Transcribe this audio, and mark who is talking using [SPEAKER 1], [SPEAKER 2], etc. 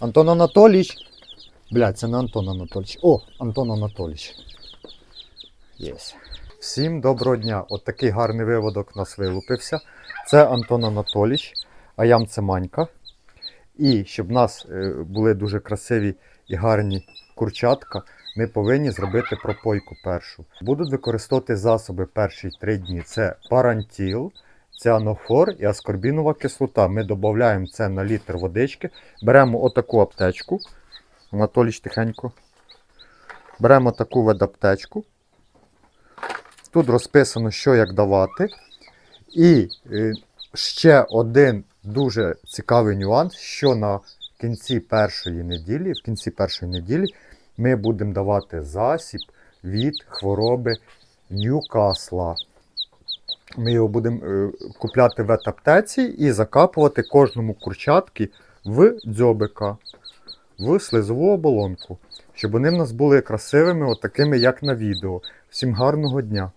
[SPEAKER 1] Антон Анатолійович. Блядь, це не Антон Анатолійович. О, Антон Анатолійович. Єс. Всім доброго дня. От такий гарний виводок у нас вилупився. Це Антон Анатолійович, а ям це Манька. І щоб в нас е, були дуже красиві і гарні курчатка, ми повинні зробити пропойку першу. Будуть використовувати засоби перші три дні. Це парантіл, ціанофор і аскорбінова кислота. Ми додаємо це на літр водички. Беремо отаку аптечку. Анатоліч тихенько. Беремо таку ведаптечку. Тут розписано, що як давати. І е, ще один дуже цікавий нюанс, що на кінці першої неділі, в кінці першої неділі ми будемо давати засіб від хвороби Ньюкасла. Ми його будемо е, купляти в етаптеці і закапувати кожному курчатки в дзьобика, в слизову оболонку, щоб вони в нас були красивими, такими, як на відео. Всім гарного дня!